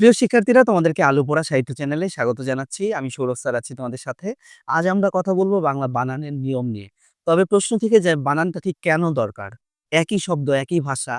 প্রিয় শিক্ষার্থীরা, তোমাদেরকে আলু পড়া সাহিত্য চ্যানেলে স্বাগত জানাচ্ছি। আমি সৌরভ স্যার আছি তোমাদের সাথে। আজ আমরা কথা বলব বাংলা বানানের নিয়ম নিয়ে। তবে প্রশ্ন থেকে যে বানানটা ঠিক কেন দরকার? একই শব্দ, একই ভাষা,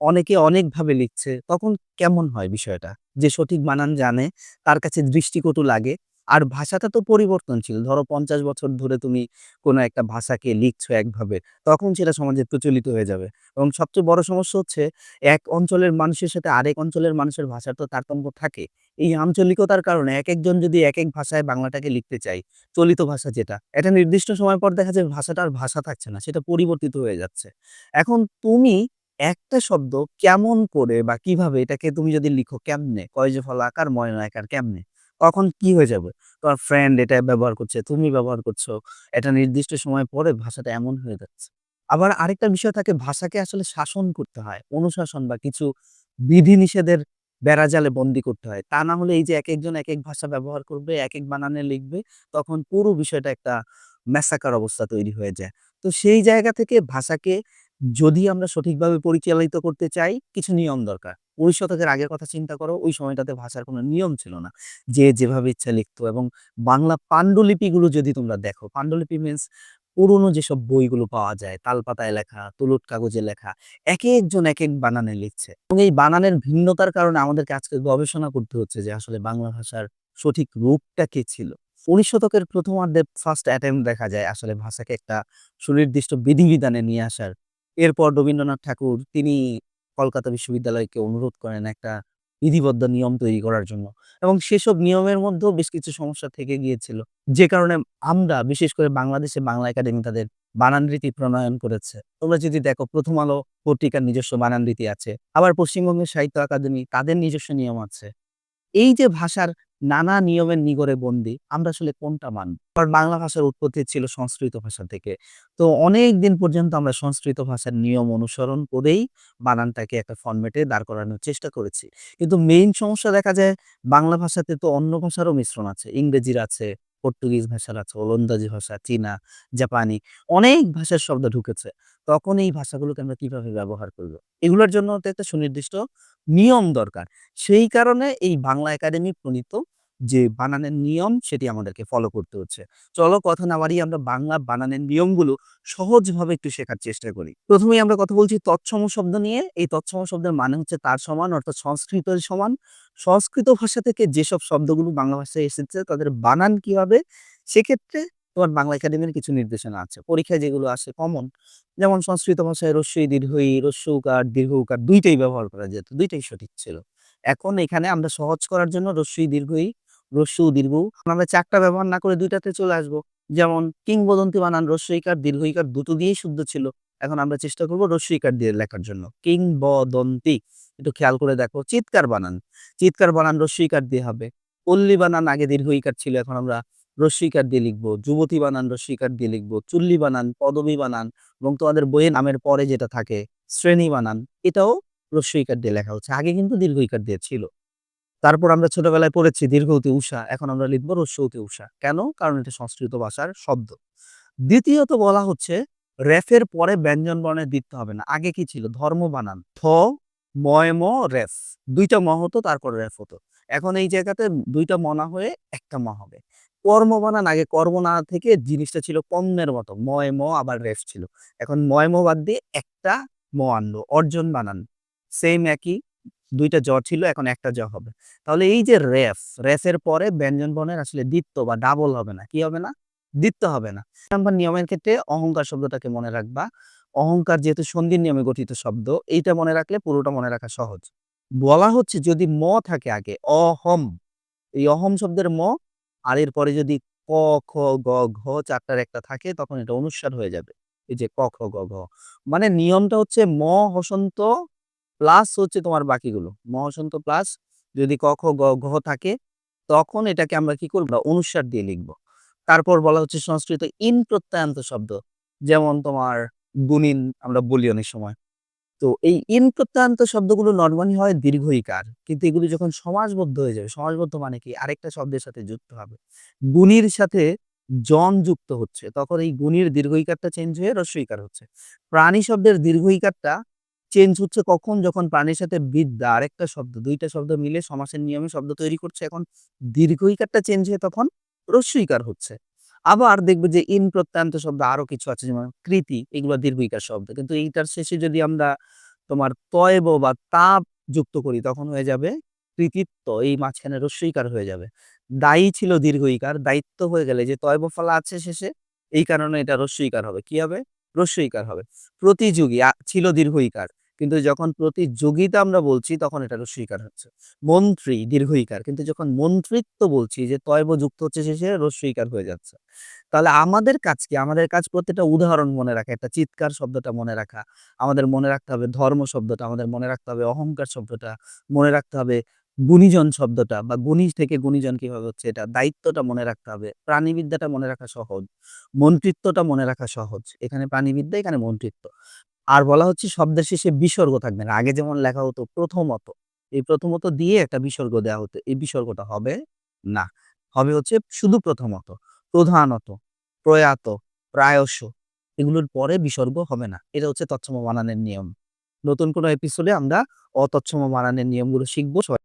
অনেকে অনেকভাবে লিখছে, তখন কেমন হয় বিষয়টা? যে সঠিক বানান জানে, তার কাছে দৃষ্টিকটু লাগে আর ভাষাটা তো পরিবর্তনশীল। ধরো পঞ্চাশ বছর ধরে তুমি কোনো একটা ভাষাকে লিখছো একভাবে, তখন সেটা সমাজে প্রচলিত হয়ে যাবে। এবং সবচেয়ে বড় সমস্যা হচ্ছে, এক অঞ্চলের মানুষের সাথে আরেক অঞ্চলের মানুষের ভাষার তো তারতম্য থাকে। এই আঞ্চলিকতার কারণে এক একজন যদি এক এক ভাষায় বাংলাটাকে লিখতে চাই চলিত ভাষা যেটা এটা নির্দিষ্ট সময় পর দেখা যায় ভাষাটা আর ভাষা থাকছে না, সেটা পরিবর্তিত হয়ে যাচ্ছে। এখন তুমি একটা শব্দ কেমন করে বা কীভাবে এটাকে তুমি যদি লিখো কেমনে? কয় যে ফল আকার ময়না আকার কেমনে? তখন কি হয়ে যাবে? তোমার ফ্রেন্ড এটা ব্যবহার করছে, তুমি ব্যবহার করছ, এটা নির্দিষ্ট সময় পরে ভাষাটা এমন হয়ে যাচ্ছে। আবার আরেকটা বিষয় থাকে, ভাষাকে আসলে শাসন করতে হয়, অনুশাসন বা কিছু বিধিনিষেধের বেড়াজালে বন্দি করতে হয়। তা না হলে এই যে এক একজন এক এক ভাষা ব্যবহার করবে এক এক বানানে লিখবে, তখন পুরো বিষয়টা একটা ম্যাসাকার অবস্থা তৈরি হয়ে যায়। তো সেই জায়গা থেকে ভাষাকে যদি আমরা সঠিকভাবে পরিচালিত করতে চাই, কিছু নিয়ম দরকার। উনিশ শতকের আগের কথা চিন্তা করো, ওই সময়টাতে ভাষার কোনো নিয়ম ছিল না। যে যেভাবে ইচ্ছা লিখতো এবং বাংলা পাণ্ডুলিপিগুলো যদি তোমরা দেখো, পাণ্ডুলিপি মিন্স পুরনো যেসব বইগুলো পাওয়া যায়, তালপাতায় লেখা, তুলট কাগজে লেখা, এক একজন এক এক বানানে লিখছে। এবং এই বানানের ভিন্নতার কারণে আমাদেরকে আজকে গবেষণা করতে হচ্ছে যে আসলে বাংলা ভাষার সঠিক রূপটা কি ছিল। উনিশ শতকের প্রথমার্ধে ফার্স্ট অ্যাটেম্প দেখা যায় আসলে ভাষাকে একটা সুনির্দিষ্ট বিধিবিধানে নিয়ে আসার। এরপর রবীন্দ্রনাথ ঠাকুর, তিনি কলকাতা বিশ্ববিদ্যালয়কে অনুরোধ করেন একটা বিধিবদ্ধ নিয়ম তৈরি করার জন্য। এবং সেসব নিয়মের মধ্যেও বেশ কিছু সমস্যা থেকে গিয়েছিল। যে কারণে আমরা, বিশেষ করে বাংলাদেশে বাংলা একাডেমি তাদের বানান রীতি প্রণয়ন করেছে। তোমরা যদি দেখো, প্রথম আলো পত্রিকার নিজস্ব বানান রীতি আছে। আবার পশ্চিমবঙ্গের সাহিত্য একাডেমি তাদের নিজস্ব নিয়ম আছে। এই যে ভাষার নানা নিয়মের নিগড়ে বন্দি। আমরা আসলে কোনটা মানব? বাংলা ভাষার উৎপত্তি ছিল সংস্কৃত ভাষা থেকে। তো অনেক দিন পর্যন্ত আমরা সংস্কৃত ভাষার নিয়ম অনুসরণ করেই বানানটাকে একটা ফর্মেটে দাঁড় করানোর চেষ্টা করেছি। কিন্তু মেইন সমস্যা দেখা যায়, বাংলা ভাষাতে তো অন্য ভাষারও মিশ্রণ আছে। ইংরেজির আছে, পর্তুগিজ ভাষার আছে, ওলন্দাজি ভাষা, চীনা, জাপানি অনেক ভাষার শব্দ ঢুকেছে। তখন এই ভাষাগুলোকে আমরা কীভাবে ব্যবহার করব? এগুলোর জন্য তো একটা সুনির্দিষ্ট নিয়ম দরকার। সেই কারণে এই বাংলা একাডেমি প্রণীত যে বানানের নিয়ম সেটি আমাদেরকে ফলো করতে হচ্ছে। চলো কথা না বাড়িয়ে আমরা বাংলা বানানের নিয়মগুলো সহজভাবে একটু শেখার চেষ্টা করি। প্রথমেই আমরা কথা বলছি তৎসম শব্দ নিয়ে। এই তৎসম শব্দের মানে হচ্ছে তার সমান, অর্থাৎ সংস্কৃতের সমান। সংস্কৃত ভাষা থেকে যেসব শব্দগুলো বাংলা ভাষায় এসেছে, তাদের বানান কি হবে? সেক্ষেত্রে তোমার বাংলা একাডেমির কিছু নির্দেশনা আছে। পরীক্ষায় যেগুলো আসে কমন যেমন সংস্কৃত ভাষায় রস্যই দীর্ঘই রস্য উকার দীর্ঘ উকার দুইটাই ব্যবহার করা যেত, দুইটাই সঠিক ছিল। এখন এখানে আমরা সহজ করার জন্য রস্যই দীর্ঘই রস্য দীর্ঘ আমরা চারটা ব্যবহার না করে দুইটাতে চলে আসব। যেমন, কিংবদন্তি বানান রস্যইকার দীর্ঘইকার দুটো দিয়েই শুদ্ধ ছিল। এখন আমরা চেষ্টা করব রস্যইকার দিয়ে লেখার জন্য। কিংবদন্তি, একটু খেয়াল করে দেখো, চিৎকার বানান। চিৎকার বানান রস্যইকার দিয়ে হবে। পল্লী বানান আগে দীর্ঘইকার ছিল, এখন আমরা রস্যইকার দিয়ে লিখব, যুবতী বানান রস্যইকার দিয়ে লিখব, চুল্লি বানান, পদবী বানান এবং তোমাদের বইয়ের নামের পরে যেটা থাকে, শ্রেণি বানান, এটাও রস্যইকার দিয়ে লেখা হচ্ছে। আগে কিন্তু দীর্ঘইকার দিয়ে ছিল। তারপর আমরা ছোটবেলায় পড়েছি দীর্ঘতে উষা, এখন আমরা লিখব রস্যতে উষা। কেন? কারণ এটা সংস্কৃত ভাষার শব্দ। দ্বিতীয়ত বলা হচ্ছে, রেফের পরে ব্যঞ্জন বর্ণের দিতে হবে না। আগে কি ছিল? ধর্ম বানান। থ ময় ম রেফ। দুইটা ম হতো, তারপর রেফ হতো। এখন এই জায়গাতে দুইটা মনা হয়ে একটা ম হবে। কর্ম বানান, আগে কর্ম না থেকে জিনিসটা ছিল পণ্যের মতো। ময়, ম আবার রেফ ছিল। এখন ময়, ম বাদ দিয়ে একটা ম আনলো, অর্জন বানান। সেম একই, দুইটা জ ছিল, এখন একটা জ হবে। তাহলে এই যে রেফ, রেফের পরে ব্যঞ্জন বর্ণের আসলে দ্বিত্ব বা ডাবল হবে না। কি হবে না? দ্বিত্ব হবে না। নাম্বার নিয়মের ক্ষেত্রে অহংকার শব্দটাকে মনে রাখবা। অহংকার যেহেতু সন্ধির নিয়মে গঠিত শব্দ, এইটা মনে রাখলে পুরোটা মনে রাখা সহজ। বলা হচ্ছে যদি ম থাকে আগে, অহম। এই অহম শব্দের ম আর এর পরে যদি ক, খ, গ, ঘ চারটার একটা থাকে, তখন এটা অনুস্বার হয়ে যাবে। এই যে ক, খ, গ, ঘ। মানে নিয়মটা হচ্ছে ম, হসন্ত প্লাস হচ্ছে তোমার বাকিগুলো। ম, হসন্ত প্লাস যদি ক, খ, গ, ঘ থাকে, তখন এটাকে আমরা কি করব? অনুস্বার দিয়ে লিখব। তারপর বলা হচ্ছে সংস্কৃত ইন প্রত্যয়ান্ত শব্দ। যেমন তোমার গুণিন আমরা বলি অনেক সময়। তো এই ইন প্রত্যয়ান্ত শব্দগুলো নর্মালি হয় দীর্ঘইকার। কিন্তু এগুলো যখন সমাজবদ্ধ হয়ে যাবে, সমাজবদ্ধ মানে কি? আরেকটা শব্দের সাথে যুক্ত হবে। গুণীর সাথে জন যুক্ত হচ্ছে, তখন এই গুণির দীর্ঘইকারটা চেঞ্জ হয়ে রস্বইকার হচ্ছে। প্রাণী শব্দের দীর্ঘইকারটা চেঞ্জ হচ্ছে কখন? যখন প্রাণীর সাথে বিদ্যা আরেকটা শব্দ, দুইটা শব্দ মিলে সমাসের নিয়মে শব্দ তৈরি করছে। এখন দীর্ঘইকারটা চেঞ্জ হয়ে তখন রস্বইকার হচ্ছে। আবার দেখবে যে ইন প্রত্যয়ান্ত শব্দ আরও কিছু আছে, যেমন কৃতি, এগুলো দীর্ঘিকার শব্দ। কিন্তু এইটার শেষে যদি আমরা তোমার তয়ব বা তাপ যুক্ত করি, তখন হয়ে যাবে কৃতিত্ব, এই মাঝখানে রস্বইকার হয়ে যাবে। দায়ী ছিল দীর্ঘইকার দায়িত্ব হয়ে গেলে যে তয়ব ফলা আছে শেষে, এই কারণে এটা রস্বইকার হবে। কি হবে? রস্বইকার হবে। প্রতিযোগী ছিল দীর্ঘইকার কিন্তু যখন প্রতিযোগিতা আমরা বলছি, তখন এটা রস্বইকার হচ্ছে। মন্ত্রী দীর্ঘইকার, কিন্তু যখন মন্ত্রিত্ব বলছি যে তয়ব যুক্ত হচ্ছে সে শেষে রস্বইকার হয়ে যাচ্ছে। তাহলে আমাদের কাজ কি? আমাদের কাজ প্রত্যেকটা উদাহরণ মনে রাখা, একটা চিৎকার শব্দটা মনে রাখা, আমাদের মনে রাখতে হবে ধর্ম শব্দটা, আমাদের মনে রাখতে হবে অহংকার শব্দটা, মনে রাখতে হবে গুণীজন শব্দটা বা গুণী থেকে গুণীজন কীভাবে হচ্ছে, এটা দায়িত্বটা মনে রাখতে হবে, প্রাণীবিদ্যাটা মনে রাখা সহজ, মন্ত্রিত্বটা মনে রাখা সহজ। এখানে প্রাণীবিদ্যা, এখানে মন্ত্রিত্ব। আর বলা হচ্ছে শব্দের শেষে বিসর্গ থাকবে না। আগে যেমন লেখা হতো প্রথমত, এই প্রথমত দিয়ে একটা বিসর্গ দেওয়া হতো, এই বিসর্গটা হবে না। হবে হচ্ছে শুধু প্রথমত, প্রধানত, প্রয়াত, প্রায়শ, এগুলোর পরে বিসর্গ হবে না। এটা হচ্ছে তৎসম বানানের নিয়ম। নতুন কোনো এপিসোডে আমরা অতৎসম বানানের নিয়মগুলো শিখব। সবাই